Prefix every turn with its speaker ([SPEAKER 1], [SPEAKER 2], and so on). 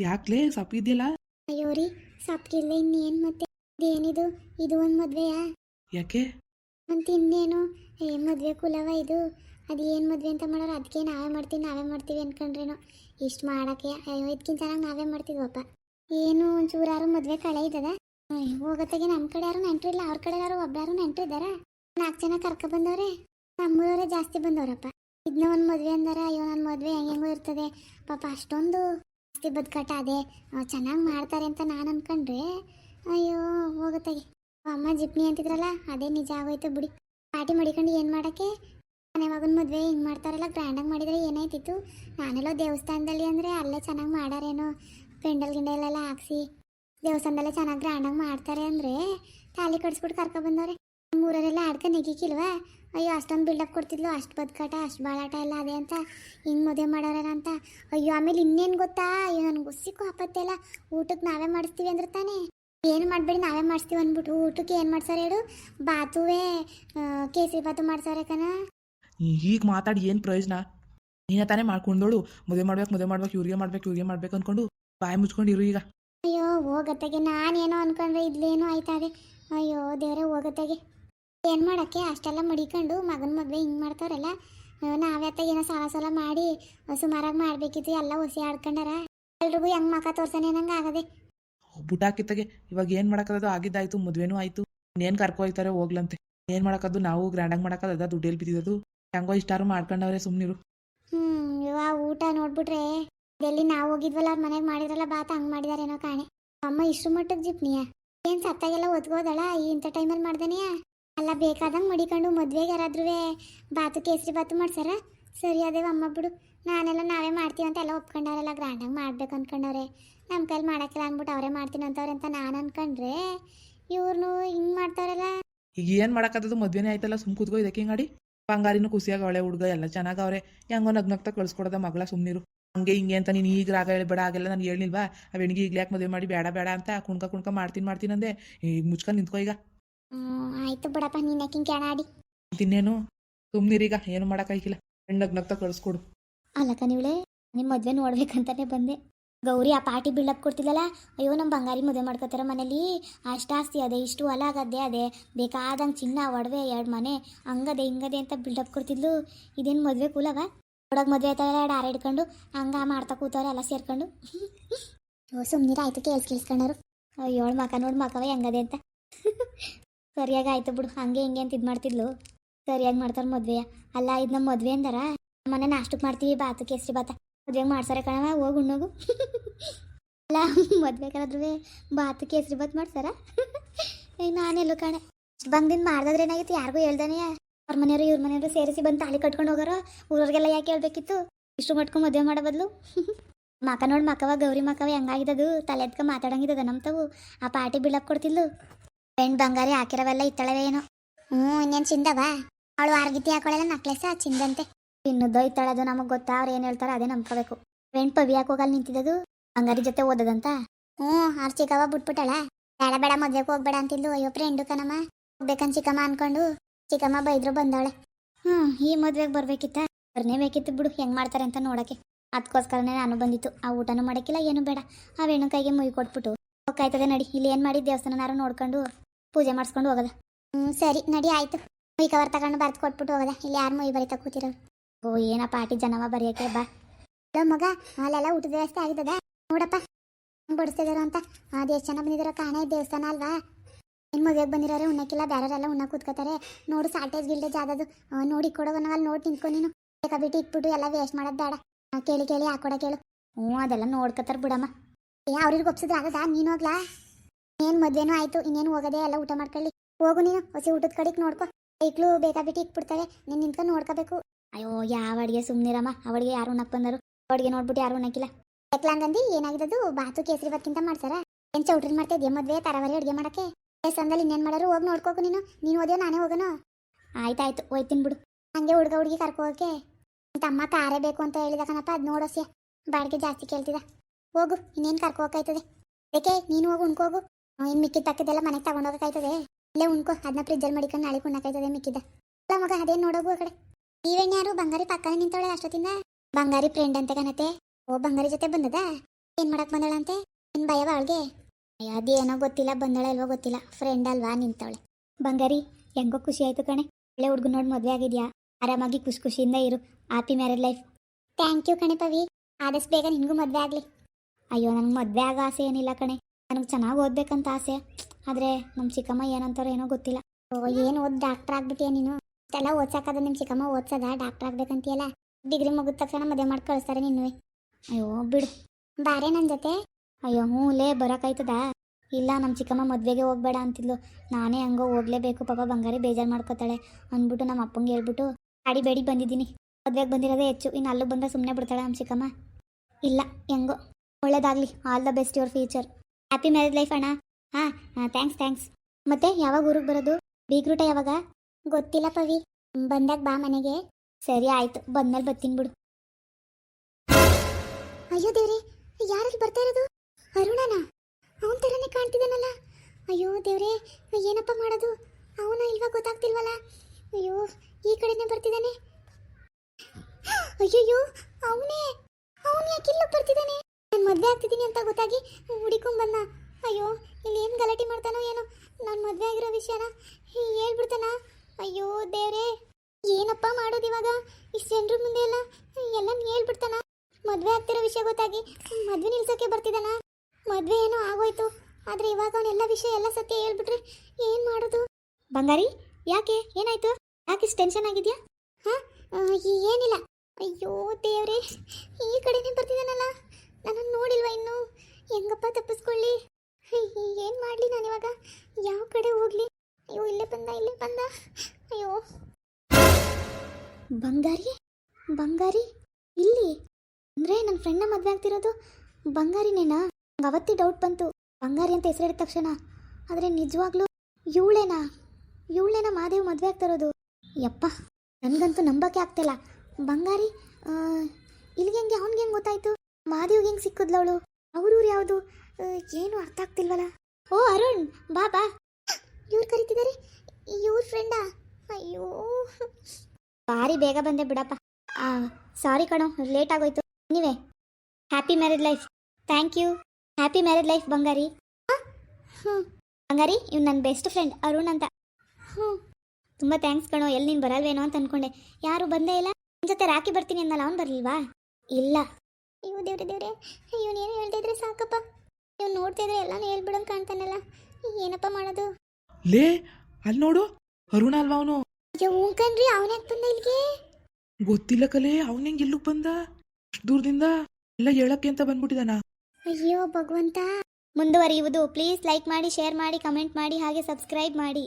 [SPEAKER 1] ಯಾಕ್ಲೇ ಸಪ್ಪಿದ್ಯಲ್ಲ
[SPEAKER 2] ಅಯ್ಯೋ ರೀ ಸಪ್ಕಿಲ್ಲ ಇನ್ನೇನು ಮತ್ತೆ? ಇದೇನಿದು? ಇದು ಒಂದು ಮದುವೆಯಾ?
[SPEAKER 1] ಯಾಕೆ?
[SPEAKER 2] ಅಂತ ಇನ್ನೇನು? ಏ ಮದ್ವೆ ಕುಲವ ಇದು. ಅದು ಏನು ಮದ್ವೆ ಅಂತ ಮಾಡೋರು ಅದಕ್ಕೆ ನಾವೇ ಮಾಡ್ತೀವಿ ನಾವೇ ಮಾಡ್ತೀವಿ ಅನ್ಕೊಂಡ್ರೇನು? ಇಷ್ಟು ಮಾಡಕ್ಕೆ? ಅಯ್ಯೋ ಇದಕ್ಕಿಂತ ಚೆನ್ನಾಗಿ ನಾವೇ ಮಾಡ್ತಿದ್ವಪ್ಪ. ಏನು ಒಂಚೂರಾರು ಮದ್ವೆ ಕಳೆ ಇದ್ದದ? ಹೋಗತ್ತಾಗೆ ನಮ್ಮ ಕಡೆ ಯಾರು ನೆಂಟ್ರು ಇಲ್ಲ ಅವ್ರ ಕಡೆ ಯಾರು ಒಬ್ಬರು ನೆಂಟ್ರು ಇದ್ದಾರ? ನಾಲ್ಕು ಜನ ಕರ್ಕ ಬಂದವ್ರೆ? ನಮ್ಮೂರವರೇ ಜಾಸ್ತಿ ಬಂದವ್ರಪ್ಪ. ಇದನ್ನ ಒಂದು ಮದ್ವೆ ಅಂದಾರ ಅಯ್ಯೋ ನನ್ನ ಮದುವೆ ಹೆಂಗೆಂಗೋ ಇರ್ತದೆ. ಪಾಪ ಅಷ್ಟೊಂದು. ಜಾಸ್ತಿ ಬದುಕಟ್ಟ ಅದೇ ಚೆನ್ನಾಗಿ ಮಾಡ್ತಾರೆ ಅಂತ ನಾನು ಅನ್ಕೊಂಡ್ರೆ, ಅಯ್ಯೋ, ಹೋಗುತ್ತೆ. ಅಮ್ಮ ಜಿಪ್ನಿ ಅಂತಿದ್ರಲ್ಲ, ಅದೇ ನಿಜ ಆಗೋಯ್ತು ಬಿಡಿ. ಪಾರ್ಟಿ ಮಾಡಿಕೊಂಡು ಏನು ಮಾಡೋಕ್ಕೆ? ಮನೆ ಮಗನ ಮದುವೆ ಹಿಂಗೆ ಮಾಡ್ತಾರಲ್ಲ ಗ್ರ್ಯಾಂಡಾಗಿ ಮಾಡಿದರೆ ಏನಾಯ್ತಿತ್ತು? ನಾನೆಲ್ಲೋ ದೇವಸ್ಥಾನದಲ್ಲಿ ಅಂದರೆ ಅಲ್ಲೇ ಚೆನ್ನಾಗಿ ಮಾಡಾರೇನೋ, ಪೆಂಡಲ್ ಗಿಂಡಲೆಲ್ಲ ಹಾಕ್ಸಿ, ದೇವಸ್ಥಾನದಲ್ಲೇ ಚೆನ್ನಾಗಿ ಗ್ರ್ಯಾಂಡಾಗಿ ಮಾಡ್ತಾರೆ ಅಂದರೆ, ತಾಲಿ ಕಟ್ಸ್ಬಿಟ್ಟು ಕರ್ಕೊಬಂದವ್ರೆ ಮೂರರೆಲ್ಲ ಆಡ್ಕೊಂಡು ನೆಗಿಕಿಲ್ವಾ? ಅಯ್ಯೋ ಅಷ್ಟೊಂದು ಬಿಲ್ಡಪ್ ಕೊಡ್ತಿದ್ಲು ಅಷ್ಟು ಬದುಕಾಟ ಅಷ್ಟು ಬಾಳಾಟ ಎಲ್ಲ ಅದೇ ಅಂತ ಹಿಂಗೆ ಮದುವೆ ಮಾಡೋರ ಅಂತ. ಅಯ್ಯೋ ಆಮೇಲೆ ಇನ್ನೇನು ಗೊತ್ತಾ? ಅಯ್ಯೋ ನನಗೆ ಗುಸ್ಸಿಕ್ಕೂ ಹಪ್ಪತ್ತೆಲ್ಲ ಊಟಕ್ಕೆ ನಾವೇ ಮಾಡಿಸ್ತೀವಿ ಅಂದ್ರೆ ತಾನೇ. ಏನು ಮಾಡಬೇಡಿ ನಾವೇ ಮಾಡಿಸ್ತೀವಿ ಅಂದ್ಬಿಟ್ಟು. ಊಟಕ್ಕೆ ಏನು ಮಾಡ್ಸಾರೆ ಹೇಳು? ಬಾತುವೆ ಕೇಸರಿ ಬಾತು ಮಾಡ್ಸಾರೆ ಕಣ.
[SPEAKER 1] ಈಗ ಮಾತಾಡಿ ಏನು ಪ್ರಯೋಜನ? ನೀನ ತಾನೇ ಮಾಡ್ಕೊಂಡೋಳು. ಮದುವೆ ಮಾಡ್ಬೇಕು ಮದುವೆ ಮಾಡ್ಬೇಕು ಇವ್ರಿಗೆ ಮಾಡ್ಬೇಕು ಇವ್ರಿಗೆ ಮಾಡ್ಬೇಕು ಅನ್ಕೊಂಡು ಬಾಯಿ ಮುಚ್ಕೊಂಡು ಇರು ಈಗ.
[SPEAKER 2] ಅಯ್ಯೋ ಹೋಗತ್ತಾಗೆ. ನಾನೇನೋ ಅನ್ಕೊಂಡ್ರೆ ಇದ್ಲೇನೋ ಆಯ್ತಾವೆ. ಅಯ್ಯೋ ದೇವ್ರೆ ಹೋಗತ್ತಾಗೆ. ಏನು ಮಾಡೋಕ್ಕೆ? ಅಷ್ಟೆಲ್ಲ ಮಡಿಕೊಂಡು ಮಗನ ಮದುವೆ ಹಿಂಗೆ ಮಾಡ್ತಾರಲ್ಲ ನಾವ್ಯಾತ ನಾವೇ ಏನೋ ಸಾಲ ಸಾಲ ಮಾಡಿ ಸುಮಾರಾಗಿ ಮಾಡಬೇಕಿತ್ತು ಎಲ್ಲ ಹೊಸಿ ಆಡ್ಕೊಂಡಾರ. ಎಲ್ರಿಗೂ ಹೆಂಗೆ ಮಕ ತೋರ್ಸನೆ ನಂಗೆ ಆಗದೆ.
[SPEAKER 1] ಬುಟಾಕಿತ್ತಗೆ ಇವಾಗ ಏನು ಮಾಡೋಕ್ಕದು ಆಗಿದ್ದಾಯ್ತು ಮದುವೆನೂ ಆಯ್ತು. ಏನು ಕರ್ಕೊ ಹೋಗ್ತಾರೆ ಹೋಗ್ಲಂತೆ. ಏನು ಮಾಡೋಕ್ಕದು ನಾವು ಗ್ರ್ಯಾಂಡಾಗಿ ಮಾಡೋಕ್ಕದ ಅದ ಎಲ್ಲಿ ಬಿದ್ದಿದ್ದು ಹೆಂಗೋ ಇಷ್ಟಾರು ಮಾಡ್ಕೊಂಡವ್ರೆ ಸುಮ್ಮನಿರು
[SPEAKER 2] ಹ್ಞೂ ಇವಾಗ ಊಟ ನೋಡ್ಬಿಟ್ರೆ ಎಲ್ಲಿ ನಾವು ಹೋಗಿದ್ವಲ್ಲ ಅವ್ರ ಮನೆಗೆ ಮಾಡಿದ್ರಲ್ಲ ಬಾತ್ ಹಂಗೆ ಮಾಡಿದಾರೇನೋ ಕಾಣೆ. ಅಮ್ಮ ಇಷ್ಟು ಮಟ್ಟಕ್ಕೆ ಜಿಪ್ನಿಯಾ? ಏನು ಸತ್ತಾಗೆಲ್ಲ ಒದ್ಗೋದಳ ಇಂಥ ಟೈಮಲ್ಲಿ ಮಾಡ್ದೇನೆಯ? ಅಲ್ಲ, ಬೇಕಾದಂಗೆ ಮಡಿಕೊಂಡು ಮದುವೆಗೆ ಯಾರಾದ್ರೂ ಬಾತು, ಕೇಸರಿ ಬಾತು ಮಾಡ್ಸಾರ? ಸರಿ, ಅದೇವ ಅಮ್ಮ ಬಿಡು. ನಾನೆಲ್ಲ ನಾವೇ ಮಾಡ್ತೀವಿ ಅಂತ ಎಲ್ಲ ಒಪ್ಕೊಂಡವ್ರೆಲ್ಲ ಗ್ರ್ಯಾಂಡಾಗಿ ಮಾಡ್ಬೇಕು ಅಂದ್ಕೊಂಡವ್ರೆ ನಮ್ಮ ಕೈಲಿ ಮಾಡೋಕ್ಕಿಲ್ಲ ಅಂದ್ಬಿಟ್ಟು ಅವರೇ ಮಾಡ್ತೀನಿ ಅಂತವ್ರೆ ಅಂತ ನಾನು ಅನ್ಕೊಂಡ್ರೆ ಇವ್ರನ್ನು ಹಿಂಗೆ ಮಾಡ್ತಾರಲ್ಲ
[SPEAKER 1] ಈಗ ಏನು ಮಾಡೋಕ್ಕದ್ದು ಮದುವೆನೇ ಆಯ್ತಲ್ಲ, ಸುಮ್ ಕೂತ್ಕೋ ಇದಕ್ಕೆ ಹಿಂಗಾಡಿ. ಬಂಗಾರಿನೂ ಖುಷಿಯಾಗಿ ಅವಳೆ ಹುಡುಗ, ಎಲ್ಲ ಚೆನ್ನಾಗಿ ಚೆನ್ನಾಗವ್ರೆ ಹೆಂಗೋ ನಗ್ನಗ್ತಾ ಕಳ್ಸ್ಕೊಡೋದ ಮಗಳ ಸುಮ್ಮನಿರು ಹಂಗೆ ಹಿಂಗೆ ಅಂತ ನೀನು ಈಗ ರಾಗ ಹೇಳ್ಬೇಡ ಆಗೆಲ್ಲ ನಾನು ಹೇಳಿಲ್ವಾ ಆ ಹೆಣ್ಣಿಗೆ ಈಗಲೇ ಯಾಕೆ ಮದುವೆ ಮಾಡಿ? ಬೇಡ ಬೇಡ ಅಂತ ಕುಣ್ಕ ಕುಣ್ಕ ಮಾಡ್ತೀನಿ ಮಾಡ್ತೀನಿ ಅಂದೆ. ಮುಚ್ಕೊಂಡು ನಿಂತ್ಕೋ ಈಗ.
[SPEAKER 2] ಆಯ್ತು ಬಿಡಪ್ಪ ನೀನ್ ಯಾಕಿಂಗ್ ಕೆಣಾಡಿ?
[SPEAKER 1] ತಿನ್ನೇನು? ಸುಮ್ಮನಿರೀಗ ಏನು ಮಾಡೋಕ್ಕಾಗಿಲ್ಲ. ಹೆಣ್ಣಗ್ ನಗ್ತಾ ಕಳಿಸ್ಕೊಡು.
[SPEAKER 2] ಅಲ್ಲಕ್ಕ ನೀವಳೆ ನಿಮ್ಮ ಮದ್ವೆ ನೋಡ್ಬೇಕಂತಾನೆ ಬಂದೆ. ಗೌರಿ ಆ ಪಾರ್ಟಿ ಬಿಲ್ಡಪ್ ಕೊಡ್ತಿದ್ದಲ್ಲ ಅಯ್ಯೋ ನಮ್ಮ ಬಂಗಾರಿ ಮದುವೆ ಮಾಡ್ಕೋತಾರ ಮನೇಲಿ. ಅಷ್ಟಾಸ್ತಿ ಅದೇ ಇಷ್ಟು ಹೊಲ ಆಗದ್ದೆ ಅದೇ. ಬೇಕಾದಂಗೆ ಚಿನ್ನ ಒಡವೆ ಎರಡು ಮನೆ ಹಂಗದೆ ಹಿಂಗದೆ ಅಂತ ಬಿಲ್ಡಪ್ ಕೊಡ್ತಿದ್ಲು. ಇದೇನು ಮದುವೆ ಕೂಲವ? ನೋಡೋಕೆ ಮದುವೆ ಆಯ್ತಾರ ಎರಡು ಆರ ಹಿಡ್ಕೊಂಡು ಹಂಗ ಮಾಡ್ತಾ ಕೂತವ್ರೆ ಎಲ್ಲ ಸೇರ್ಕೊಂಡು. ಓ ಸುಮ್ಮನಿರ ಆಯ್ತು ಕೇಳ್ಸ್ ಕೇಳಿಸ್ಕೊಂಡರು ಅಯ್ಯೋಳು ಮಕ ನೋಡಿ ಮಕವ ಹೆಂಗದೆ ಅಂತ. ಸರಿಯಾಗಿ ಆಯ್ತು ಬಿಡು. ಹಂಗೆ ಹಿಂಗೆ ಅಂತ ಇದು ಮಾಡ್ತಿದ್ಲು. ಸರಿಯಾಗಿ ಮಾಡ್ತಾರೆ ಮದುವೆಯ ಅಲ್ಲ ಇದು ನಮ್ಮ ಮದುವೆ ಅಂದಾರ? ಮನೆ ನಾಷ್ಟಕ್ಕೆ ಮಾಡ್ತೀವಿ, ಬಾತು, ಕೇಸರಿ ಬಾತ. ಮದ್ವೆ ಮಾಡ್ಸಾರ ಕಣವ ಹೋಗಿ ಉಣ್ಣೋಗು. ಅಲ್ಲ ಮದ್ವೆ ಕರೆದ್ರೂ ಬಾತು, ಕೇಸರಿ ಬಾತ್ ಮಾಡ್ಸಾರ? ನಾನೆಲ್ಲೂ ಕಾಣೆ. ಬಂದಿಂದ ಮಾಡ್ದಾದ್ರೆ ಏನಾಗಿತ್ತು? ಯಾರಿಗೂ ಹೇಳ್ದಾನೆ? ಅವ್ರ ಮನೆಯವರು, ಇವ್ರ ಮನೆಯವರು ಸೇರಿಸಿ ಬಂದು ತಾಳಿ ಕಟ್ಕೊಂಡು ಹೋಗಾರ? ಊರವ್ರಿಗೆಲ್ಲ ಯಾಕೆ ಹೇಳ್ಬೇಕಿತ್ತು? ಇಷ್ಟು ಮಟ್ಕೊಂಡು ಮದುವೆ ಮಾಡೋ ಬದಲು. ಮಕ ನೋಡಿ ಮಕವ ಗೌರಿ ಮಕವ ಹೆಂಗಾಗಿದ್ದದು? ತಲೆ ಎತ್ಕ ಮಾತಾಡಂಗಿದ್ದದ ನಮ್ಮ ತವು. ಆ ಪಾರ್ಟಿ ಬಿಳಕ್ ಕೊಡ್ತಿದ್ಲು. ಹೆಣ್ಣು ಬಂಗಾರಿ ಹಾಕಿರವೆಲ್ಲ ಇತ್ತಳವೆ ಏನು ಹ್ಞೂ, ಇನ್ನೇನು ಚಿಂದವ? ಅವಳು ಆರ್ಗಿತಿ ಹಾಕೊಳ್ಳಲ್ಲ ನಕ್ಲೆಸ ಚಿಂದಂತೆ. ಇನ್ನುದ್ದೋ ಇತ್ತಳದು ನಮಗೆ ಗೊತ್ತಾ? ಅವ್ರು ಏನು ಹೇಳ್ತಾರ ಅದೇ ನಂಬ್ಕೋಬೇಕು. ಫ್ರೆಂಡ್ ಪವಿ ನಿಂತಿದ್ದು ನಿಂತಿದ್ದದು? ಅಂಗಾರಿ ಜೊತೆ ಓದದಂತ? ಹ್ಞೂ ಅವ್ರ ಚಿಕ್ಕವ ಬಿಟ್ಬಿಟ್ಟಳ? ಬೇಡ ಬೇಡ, ಮದ್ವೆಗೆ ಹೋಗ್ಬೇಡ ಅಂತಿದ್ಲು. ಅಯ್ಯೋ ಫ್ರೆಂಡು ಕನಮ್ಮ ಹೋಗ್ಬೇಕಂತ ಚಿಕ್ಕಮ್ಮ ಅನ್ಕೊಂಡು ಚಿಕ್ಕಮ್ಮ ಬೈದ್ರು ಬಂದವಳೆ. ಹ್ಞೂ, ಈ ಮದ್ವೆಗೆ ಬರ್ಬೇಕಿತ್ತ? ಬರ್ನೇ ಬೇಕಿತ್ತು ಬಿಡು, ಹೆಂಗ್ ಮಾಡ್ತಾರೆ ಅಂತ ನೋಡಕ್ಕೆ. ಅದಕ್ಕೋಸ್ಕರನೇ ನಾನು ಬಂದಿತ್ತು. ಆ ಊಟನೂ ಮಾಡಕ್ಕಿಲ್ಲ, ಏನು ಬೇಡ. ಆ ವೇಣು ಕೈಗೆ ಮುಯಿ ಕೊಟ್ಬಿಟ್ಟು ಹೋಗ್ಕಾಯ್ತದೆ ನಡಿ, ಇಲ್ಲಿ ಏನು ಮಾಡಿ ದೇವಸ್ಥಾನನಾರು ನೋಡ್ಕೊಂಡು ಪೂಜೆ ಮಾಡಿಸ್ಕೊಂಡು ಹೋಗದ. ಹ್ಞೂ ಸರಿ ನಡಿ ಆಯ್ತು. ಮುಯಿ ಕವರ್ ತಗೊಂಡು ಬರ್ದು ಕೊಟ್ಬಿಟ್ಟು ಹೋಗದ. ಇಲ್ಲಿ ಯಾರು ಮೊಯ್ ಬರೀತಾ ಕೂತಿರೋ ಓ ಏನ ಪಾಟಿ ಜನವ ಬರೆಯಕ್ಕೆ ಬಾ. ಲೋ ಮಗ ಅಲ್ಲೆಲ್ಲ ಊಟದ ವ್ಯವಸ್ಥೆ ಆಗಿದ್ದದ ನೋಡಪ್ಪ. ಹೆಂಗ್ ಬಡಿಸ್ತಿದಾರೋ ಅಂತ? ಅದು ಎಷ್ಟು ಜನ ಕಾಣೆ ದೇವಸ್ಥಾನ ಅಲ್ವಾ? ಏನು ಮದುವೆಗೆ ಬಂದಿರೋರೆ ಉಣ್ಣಕ್ಕಿಲ್ಲ ಬೇರೆಯವರೆಲ್ಲ ಉಣ್ಣ ಕೂತ್ಕೋತಾರೆ. ನೋಡು ಸಾಲ್ಟೇಜ್ ಗಿಲ್ಟೇಜ್ ಆದದು ಆ, ನೋಡಿ ಕೊಡೋವನ್ನ ಅಲ್ಲಿ ನೋಡಿ ನಿಂತ್ಕೊ ನೀನು. ಬೇಕಾಬಿಟ್ಟು ಇಟ್ಬಿಟ್ಟು ಎಲ್ಲ ವೇಸ್ಟ್ ಮಾಡೋದು ಬೇಡ. ಕೇಳಿ ಕೇಳಿ ಹಾಕೊಡ ಕೇಳು ಹ್ಞೂ ಅದೆಲ್ಲ ನೋಡ್ಕೋತಾರೆ ಬಿಡಮ್ಮ. ಏ ಅವ್ರಿಗೆ ಒಪ್ಸಿದ್ರೆ ಆಗದ? ನೀನು ಹೋಗ್ಲಾ? ಏನು ಮದ್ವೆನೂ ಆಯ್ತು, ಇನ್ನೇನು ಹೋಗೋದೇ ಎಲ್ಲ ಊಟ ಮಾಡ್ಕೊಳ್ಳಿ. ಹೋಗು ನೀನು, ಹೊಸಿ ಊಟದ ಕಡೆಗೆ ನೋಡ್ಕೊ. ಐಕ್ಳು ಬೇಕಾಬಿಟ್ಟು ಇಟ್ಬಿಡ್ತಾರೆ ನೀನು ನಿಂತ್ಕೊಂಡು ನೋಡ್ಕೋಬೇಕು. ಅಯ್ಯೋ, ಯಾವ ಅಡಿಗೆ ಸುಮ್ಮನಿರಮ್ಮ ಅವಳಿಗೆ ಯಾರು ಉಣ್ಣಕ್ ಬಂದರು? ಅವಳಿಗೆ ನೋಡ್ಬಿಟ್ಟು ಯಾರು ಉಣ್ಣಕ್ಕಿಲ್ಲ ಎಕ್ಲಾಂಗಂದಿ ಹಂಗಂದು ಏನಾಗಿದ್ದು ಬಾತು ಕೇಸರಿ ಬಾತ್ಕಿಂತ ಮಾಡ್ತಾರ ಏನ್ ಚೌಟ್ರಿ ಮಾಡ್ತಾ ಮದ್ವೆ, ತರವರಿ ಅಡಿಗೆ ಮಾಡಕ್ಕೆ? ದೇವಸ್ಥಾನದಲ್ಲಿ ಇನ್ನೇನು ಮಾಡಾರು? ಹೋಗಿ ನೋಡ್ಕೋಕು ನೀನು. ನೀನು ಓದ್ಯೋ ನಾನೇ ಹೋಗೋನು? ಆಯ್ತಾಯ್ತು ಹೋಯ್ ಬಿಡು. ಹಂಗೆ ಹುಡುಗ ಹುಡುಗಿ ಕರ್ಕೋಕೆ ತಮ್ಮ ಕಾರೇ ಬೇಕು ಅಂತ ಹೇಳಿದ ಕಣಪ್ಪ ಅದು ನೋಡೋಸ್ಯ ಬಾಡಿಗೆ ಜಾಸ್ತಿ ಕೇಳ್ತಿದ ಹೋಗು, ಇನ್ನೇನು ಕರ್ಕೋಕಾಯ್ತದೆ. ಅದಕ್ಕೆ ನೀನು ಹೋಗಿ ಉಣ್ಕೋಗು. ಇನ್ನು ಮಿಕ್ಕಿದ ಪಕ್ಕದೆಲ್ಲ ಮನೆಗೆ ತಗೊಂಡೋಗಕ್ಕಾಯ್ತದೆ? ಇಲ್ಲೇ ಉಣ್ಕೋ ಅದನ್ನ ಫ್ರಿಜ್ಜಲ್ಲಿ ಮಡಿಕೊಂಡು ನಾಳೆ ಉಣ್ಣಕ್ಕಾಯ್ತದೆ ಮಿಕ್ಕಿದ ಅಲ್ಲ ಮಗ, ಅದೇನು ನೋಡೋಗು ಆ ಕಡೆ? ನೀವೇನ್ ಯಾರು ಬಂಗಾರಿ ಪಕ್ಕ ನಿಂತವಳೆ ಅಷ್ಟೊತ್ತಿಂದ? ಬಂಗಾರಿ ಫ್ರೆಂಡ್ ಅಂತ ಕಣತೆ. ಓ, ಬಂಗಾರಿ ಜೊತೆ ಬಂದದ?
[SPEAKER 3] ಏನ್ ಮಾಡಕ್ ಬಂದಳಂತೆ? ಏನ್ ಭಯವ ಅವಳಿಗೆ? ಏನೋ ಗೊತ್ತಿಲ್ಲ, ಬಂದಳ ಇಲ್ವೋ ಗೊತ್ತಿಲ್ಲ. ಫ್ರೆಂಡ್ ಅಲ್ವಾ ನಿಂತವಳೆ. ಬಂಗಾರಿ, ಹೆಂಗೋ ಖುಷಿ ಆಯ್ತು ಕಣೆ. ಒಳ್ಳೆ ಹುಡುಗ ನೋಡಿ ಮದ್ವೆ ಆಗಿದ್ಯಾ? ಆರಾಮಾಗಿ ಖುಷಿ ಖುಷಿಯಿಂದ ಇರು. Happy marriage life thank you ಕಣೆ ಪವಿ. ಆದಷ್ಟು ಬೇಗ ನಿನಗೂ ಮದ್ವೆ ಆಗಲಿ. ಅಯ್ಯೋ ನನಗೆ ಮದುವೆ ಆಗೋ ಆಸೆ ಏನಿಲ್ಲ ಕಣೆ. ನನಗೆ ಚೆನ್ನಾಗಿ ಓದ್ಬೇಕಂತ ಆಸೆ. ಆದರೆ ನಮ್ಮ ಚಿಕ್ಕಮ್ಮ ಏನಂತಾರೋ ಏನೋ ಗೊತ್ತಿಲ್ಲ. ಓ, ಏನು ಓದ್ ಡಾಕ್ಟರ್ ಆಗ್ಬಿಟ್ಟಿಯ ನೀನು? ಎಲ್ಲ ಓದ್ಸಕ್ಕದ ನಿಮ್ಮ ಚಿಕ್ಕಮ್ಮ ಓದ್ಸದ? ಡಾಕ್ಟರ್ ಆಗ್ಬೇಕಂತೀಯಲ್ಲ? ಡಿಗ್ರಿ ಮುಗಿದ ತಕ್ಷಣ ಮದುವೆ ಮಾಡಿ ಕಳಿಸ್ತಾರೆ ನಿನ್ನುವೆ. ಅಯ್ಯೋ, ಬಿಡು. ಬಾರೆ ನನ್ನ ಜೊತೆ? ಅಯ್ಯೋ, ಹ್ಞೂ, ಲೇ, ಬರೋಕಾಯ್ತದ? ಇಲ್ಲ ನಮ್ಮ ಚಿಕ್ಕಮ್ಮ ಮದುವೆಗೆ ಹೋಗ್ಬೇಡ ಅಂತಿದ್ಲು. ನಾನೇ ಹಂಗೋ ಹೋಗ್ಲೇಬೇಕು, ಪಾಪ ಬಂಗಾರಿ ಬೇಜಾರು ಮಾಡ್ಕೋತಾಳೆ ಅಂದ್ಬಿಟ್ಟು ನಮ್ಮ ಅಪ್ಪಂಗೆ ಹೇಳ್ಬಿಟ್ಟು ಗಾಡಿ ಬೇಡಿ ಬಂದಿದ್ದೀನಿ. ಮದ್ವೆಗೆ ಬಂದಿರೋದೇ ಹೆಚ್ಚು. ಇನ್ನು ಅಲ್ಲಿಗೆ ಬಂದರೆ ಸುಮ್ಮನೆ ಬಿಡ್ತಾಳೆ ನಮ್ಮ ಚಿಕ್ಕಮ್ಮ. ಇಲ್ಲ, ಹೆಂಗೋ. ಒಳ್ಳೇದಾಗಲಿ. All the best, your future. Happy marriage life ಅಣ್ಣ. ಹಾಂ ಥ್ಯಾಂಕ್ಸ್ ಥ್ಯಾಂಕ್ಸ್ ಮತ್ತೆ ಯಾವಾಗ ಊರಿಗೆ ಬರೋದು? ಬೀಗ್ರೂಟ ಯಾವಾಗ? ಗೊತ್ತಿಲ್ಲ ಪವಿ. ಬಂದಾಗ ಬಾ ಮನೆಗೆ. ಸರಿ ಆಯ್ತು, ಬಂದ್ಮೇಲೆ ಬರ್ತೀನಿ ಬಿಡು. ಅಯ್ಯೋ ದೇವ್ರಿ, ಯಾರಲ್ಲಿ ಬರ್ತಾ ಇರೋದು? ಅರುಣನ? ಅವನ ಥರನೇ ಕಾಣ್ತಿದ್ದಾನಲ್ಲ. ಅಯ್ಯೋ ದೇವ್ರೇ, ಏನಪ್ಪ ಮಾಡೋದು? ಅವನ ಇಲ್ವಾ ಗೊತ್ತಾಗ್ತಿಲ್ವಲ್ಲ? ಅಯ್ಯೋ, ಈ ಕಡೆನೇ ಬರ್ತಿದ್ದಾನೆ. ಅಯ್ಯಯ್ಯೋ, ಅವನೇ. ಅವನು ಯಾಕೆ ಇಲ್ಲ ಬರ್ತಿದ್ದಾನೆ? ನಾನು ಮದುವೆ ಆಗ್ತಿದ್ದೀನಿ ಅಂತ ಗೊತ್ತಾಗಿ ಹುಡಿಕೊಂಡ್ ಬಂದ. ಅಯ್ಯೋ, ಇಲ್ಲಿ ಏನು ಗಲಾಟೆ ಮಾಡ್ತಾನೋ ಏನೋ. ನಾನು ಮದುವೆ ಆಗಿರೋ ವಿಷಯನ ಹೇಳ್ಬಿಡ್ತಾನ. ಅಯ್ಯೋ, ದೇವ್ರೇ. ಏನಪ್ಪ ಮಾಡೋದು ಇವಾಗ? ಇಷ್ಟು ಜನರ ಮುಂದೆ ಎಲ್ಲ ಎಲ್ಲ ಹೇಳ್ಬಿಡ್ತಾನ. ಮದುವೆ ಆಗ್ತಿರೋ ವಿಷಯ ಗೊತ್ತಾಗಿ ಮದುವೆ ನಿಲ್ಸೋಕೆ ಬರ್ತಿದ್ದಾನ ಮದುವೆ ಏನೋ ಆಗೋಯ್ತು. ಆದರೆ ಇವಾಗ ಅವನೆಲ್ಲ ವಿಷಯ ಎಲ್ಲ ಸತ್ಯ ಹೇಳ್ಬಿಟ್ರೆ ಏನು ಮಾಡೋದು? ಬಂಗಾರಿ, ಯಾಕೆ? ಏನಾಯ್ತು? ಯಾಕೆ ಇಷ್ಟು ಟೆನ್ಷನ್ ಆಗಿದ್ಯಾ? ಹಾಂ? ಏನಿಲ್ಲ. ಅಯ್ಯೋ, ದೇವ್ರೆ. ಈ ಕಡೆನೇ ಬರ್ತಿದ್ದಾನಲ್ಲ ನನ್ನನ್ನು ನೋಡಿಲ್ವಾ ಇನ್ನು? ಹೆಂಗಪ್ಪ ತಪ್ಪಿಸ್ಕೊಳ್ಳಿ. ಏನು ಮಾಡಲಿ ಇವಾಗ? ಯಾವ ಕಡೆ ಹೋಗ್ಲಿ? ಅಯ್ಯೋ, ಇಲ್ಲೇ ಬಂದ ಇಲ್ಲೇ ಬಂದ. ಅಯ್ಯೋ. ಬಂಗಾರಿ? ಬಂಗಾರಿ? ಇಲ್ಲಿ? ಅಂದರೆ ನನ್ನ ಫ್ರೆಂಡ್ನ ಮದುವೆ ಆಗ್ತಿರೋದು ಬಂಗಾರಿನೇನಾ? ಅವತ್ತೇ ಡೌಟ್ ಬಂತು. ಬಂಗಾರಿ ಅಂತ ಹೆಸರಿದ ತಕ್ಷಣ. ಆದರೆ ನಿಜವಾಗ್ಲೂ ಇವಳೇನಾ? ಇವಳೇನ ಮಾದೇವ್ ಮದುವೆ ಆಗ್ತಿರೋದು? ಯಪ್ಪ, ನನಗಂತೂ ನಂಬಕ್ಕೆ ಆಗ್ತಿಲ್ಲ. ಬಂಗಾರಿ ಇಲ್ಲಿಗೆ ಹೆಂಗೆ, ಅವ್ನಿಗೆ ಹೆಂಗೆ ಗೊತ್ತಾಯ್ತು? ಮಾದೇವ್ಗೆ ಹೆಂಗೆ ಸಿಕ್ಕಿದ್ಲವಳು ಅವ್ರೂರು ಯಾವುದು? ಏನು ಅರ್ಥ ಆಗ್ತಿಲ್ವಲ್ಲ ಓ, ಅರುಣ್, ಬಾ ಬಾ. ಇವ್ರು ಕರಿತಿದ್ದಾರೆ ಇವ್ರ ಫ್ರೆಂಡಾ ಅಯ್ಯೋ. ಭಾರಿ ಬೇಗ ಬಂದೆ ಬಿಡಪ್ಪ. ಸಾರಿ ಕಣೋ ಲೇಟ್ ಆಗೋಯ್ತು. ನೀವೇ happy marriage life thank you happy marriage life ಬಂಗಾರಿ. ಹ್ಞೂ ಬಂಗಾರಿ, ಇವ್ನು ನನ್ನ ಬೆಸ್ಟ್ ಫ್ರೆಂಡ್ ಅರುಣ್ ಅಂತ. ಹ್ಞೂ ತುಂಬ ಥ್ಯಾಂಕ್ಸ್ ಕಣೋ ಎಲ್ಲಿ ನೀನು ಬರಲ್ವೇನೋ ಅಂತ ಅನ್ಕೊಂಡೆ. ಯಾರು ಬಂದೇ ಇಲ್ಲ? ನಿನ್ನ ಜೊತೆ ರಾಕಿ ಬರ್ತೀನಿ ಅನ್ನಲ್ಲ ಅವ್ನು ಬರಲಿಲ್ವಾ? ಇಲ್ಲ. ಅಯ್ಯೋ ದೇವ್ರೆ ದೇವ್ರೆ. ಇವನೇನು ಹೇಳ್ತಿದ್ರೆ ಸಾಕಪ್ಪ. ಇವ್ನು ನೋಡ್ತಿದ್ರೆ ಎಲ್ಲಾನು ಹೇಳ್ಬಿಡಂಗೆ ಕಾಣ್ತಾನಲ್ಲ. ಏನಪ್ಪ ಮಾಡೋದು?
[SPEAKER 1] ಲೇ ಅಲ್ಲಿ ನೋಡು ಅರುಣ ಅಲ್ವಾ ಅವನು?
[SPEAKER 3] ಅಯ್ಯೋ ಹ್ಞೂ ಕಣ್ರಿ ಅವನ್ಯಾಕೆ ಬಂದ ಇಲ್ಲಿಗೆ?
[SPEAKER 1] ಗೊತ್ತಿಲ್ಲ ಕಲೆ ಅವನ ಹೆಂಗ್ ಇಲ್ಲಿಗೆ ಬಂದ? ಅಷ್ಟು ದೂರದಿಂದ ಎಲ್ಲ ಹೇಳಕ್ಕೆ ಅಂತ ಬಂದ್ಬಿಟ್ಟಿದಾನ.
[SPEAKER 3] ಅಯ್ಯೋ ಭಗವಂತ. ಮುಂದುವರಿಯುವುದು. ಪ್ಲೀಸ್ ಲೈಕ್ ಮಾಡಿ ಶೇರ್ ಮಾಡಿ ಕಮೆಂಟ್ ಮಾಡಿ ಹಾಗೆ ಸಬ್ಸ್ಕ್ರೈಬ್ ಮಾಡಿ.